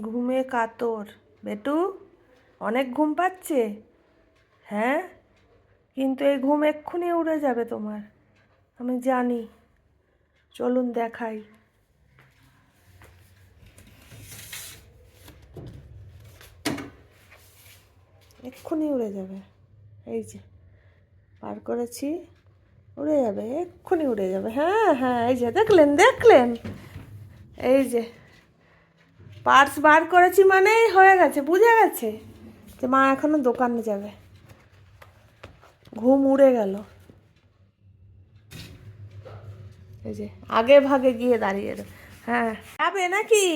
ঘুমে কাতর। বেটু, অনেক ঘুম পাচ্ছে? হ্যাঁ? কিন্তু এই ঘুম এক্ষুনি উড়ে যাবে তোমার। আমি জানি। চলুন দেখাই। এক্ষুনি উড়ে যাবে। এই যে, পার করেছি, উড়ে যাবে, এক্ষুনি উড়ে যাবে। হ্যাঁ হ্যাঁ এই যে, দেখলেন দেখলেন। এই যে পার্স বার করেছি মানেই হয়ে গেছে, বুঝে গেছে যে মা এখনও দোকানে যাবে। ঘুম উড়ে গেল। এই যে, আগে ভাগে গিয়ে দাঁড়িয়ে হ্যাঁ। যাবে নাকি?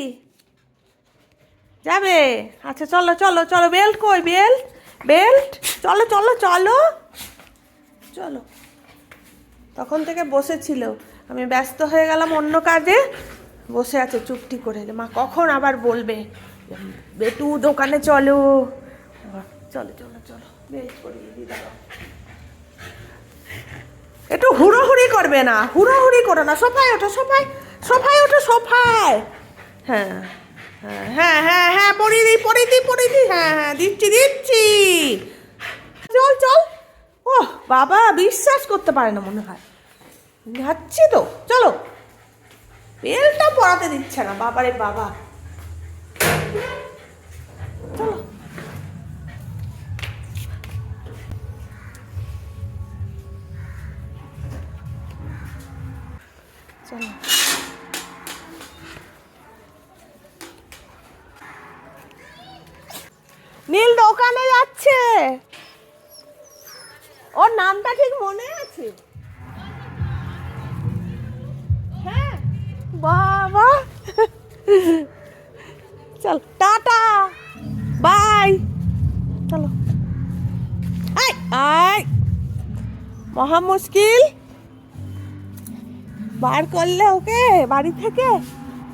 যাবে? আচ্ছা চলো চলো চলো, বেল্ট কই? বেল্ট? বেল্ট? চলো চলো চলো। চলো। তখন থেকে বসেছিল। আমি ব্যস্ত হয়ে গেলাম অন্য কাজে। বসে আছে, চুপটি করে মা কখন আবার বলবে? বেটু দোকানে চলো। চলো চলো চলো। একটু হুড়োহুড়ি করবে না, হুড়োহুড়ি করো না। সোফায় ওঠো, সোফায় সোফায় ওঠো, সোফায়। হ্যাঁ হ্যাঁ হ্যাঁ হ্যাঁ হ্যাঁ পড়িয়ে দিই পড়িয়ে দিই পড়িয়ে দিই। হ্যাঁ হ্যাঁ দিচ্ছি দিচ্ছি। চল চল। ও বাবা, বিশ্বাস করতে পারে না মনে হয়। যাচ্ছি তো, চলো। বেলটা পড়াতে দিচ্ছে না বাবারে বাবা। নীল দোকানে যাচ্ছে। ওর নামটা ঠিক মনে আছে? বাবা। চল, টাটা। বাই। চলো। আয় আয় মহা মুশকিল। বার করলে ওকে বাড়ি থেকে?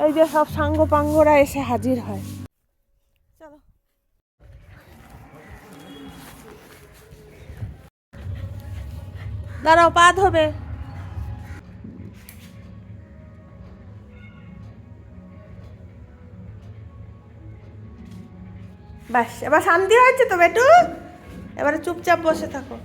এই যে সব সাঙ্গ পাঙ্গরা এসে হাজির হয়। চলো। দাঁড়াও, পা ধোবে। ব্যাস এবার শান্তি হয়েছে তো বেটু? এবারে চুপচাপ বসে থাকো।